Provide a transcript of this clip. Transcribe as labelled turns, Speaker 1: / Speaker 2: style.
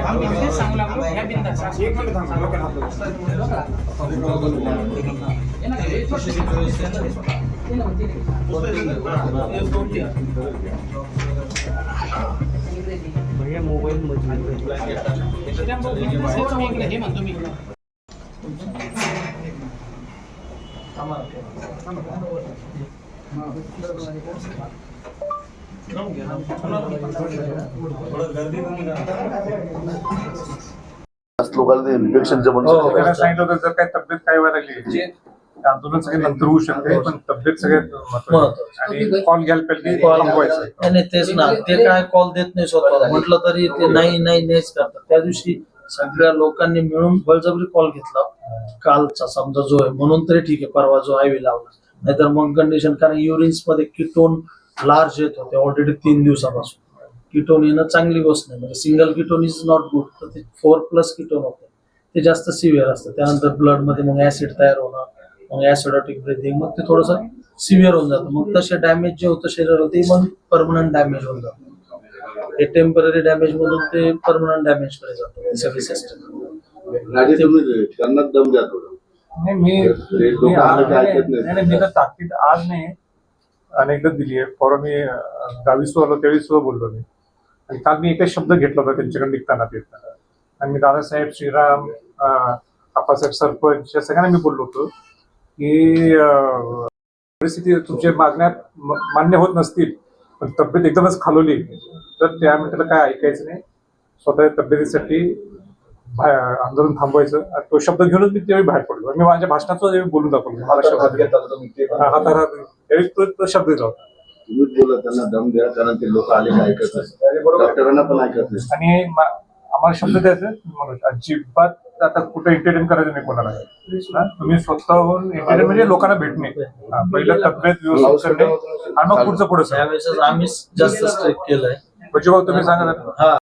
Speaker 1: आम्ही तेच सांगू लागलो ह्या बिंदास भैया मोबाईल मध्ये हे
Speaker 2: लोकांना ते इन्फेक्शनचं पण
Speaker 3: हो,
Speaker 2: शक्यता
Speaker 3: त्यांना
Speaker 2: असते.
Speaker 3: सांगितलं होतं जर काही तब्येत काय व्हायला लागली ते आंदोलन सगळे नंतर होऊ शकते पण तब्येत सगळ्यात महत्वाची
Speaker 4: महत्वाची.
Speaker 3: आणि कॉल घ्यायला पाहिजे थांबवायचं.
Speaker 4: तेच ना. ते काय कॉल देत नाही स्वतः म्हटलं तरी ते नाही नाही नाहीच करतात. त्या दिवशी सगळ्या लोकांनी मिळून बळजबरी कॉल घेतला. कालचा समजा जो आहे म्हणून तरी ठीक आहे परवा जो आयवी लावला. नाहीतर मग कंडिशन कारण युरिन्समध्ये किटोन लार्ज येत होते ऑलरेडी तीन दिवसापासून. किटोन येणं चांगली गोष्ट नाही म्हणजे single ketone is not good तर ते फोर प्लस किटोन होते. ते जास्त सिव्हिअर असतं. त्यानंतर ब्लडमध्ये मग ऍसिड तयार होणं मग ऍसिडॉटिक ब्रिथिंग मग ते थोडंसं सिव्हिअर होऊन जातं. मग तसे डॅमेज जे होतं शरीराला ते मग परमनंट डॅमेज होऊन जातं. हे टेंपररी डॅमेज मधून ते परमनंट डॅमेजकडे जातं ती सगळी सिस्टम
Speaker 3: नाही मी. नाही, नाही, मी तर ताकीद आज नाही. अनेकदा दिली आहे. परवा मी सुद्धा आलो त्यावेळी सुद्धा बोललो मी. आणि काल मी एकच शब्द घेतला होता त्यांच्याकडे निघताना फिरताना आणि मी दादासाहेब श्रीराम आप्पासाहेब सरपंच या सगळ्यांना मी बोललो होतो की परिस्थिती तुमच्या मागण्या मान्य होत नसतील पण तब्येत एकदमच खालवली तर त्या मित्राला काय ऐकायचं नाही. स्वतःच्या तब्येतीसाठी आंदोलन थांबवायचं. आणि तो शब्द घेऊनच मी त्यावेळी बाहेर पडलो. मी माझ्या त्यावेळी बोलून दाखवलं. हातात हात त्यावेळी तो तो शब्द दिला होता.
Speaker 2: तुम्हीच बोला त्यांना दम द्या कारण ते लोक आले का ऐकत नाही. डॉक्टरांना पण ऐकत नाही.
Speaker 3: आणि मा- आम्हाला शब्द द्यायचा म्हणून. अजिबात आता कुठे एंटरटेन करायचं नाही कोणाला. हा? तुम्ही स्वतःहून एंटरटेन म्हणजे लोकांना भेटणे हा, पहिलं तब्येत व्यवस्थित करणे आणि मग पुढचं पुढे सांगा
Speaker 4: त्यावेळेस आम्हीच जास्त स्ट्रिक्ट केलंय.
Speaker 3: म्हणजे भाऊ तुम्ही सांगा.
Speaker 4: हा.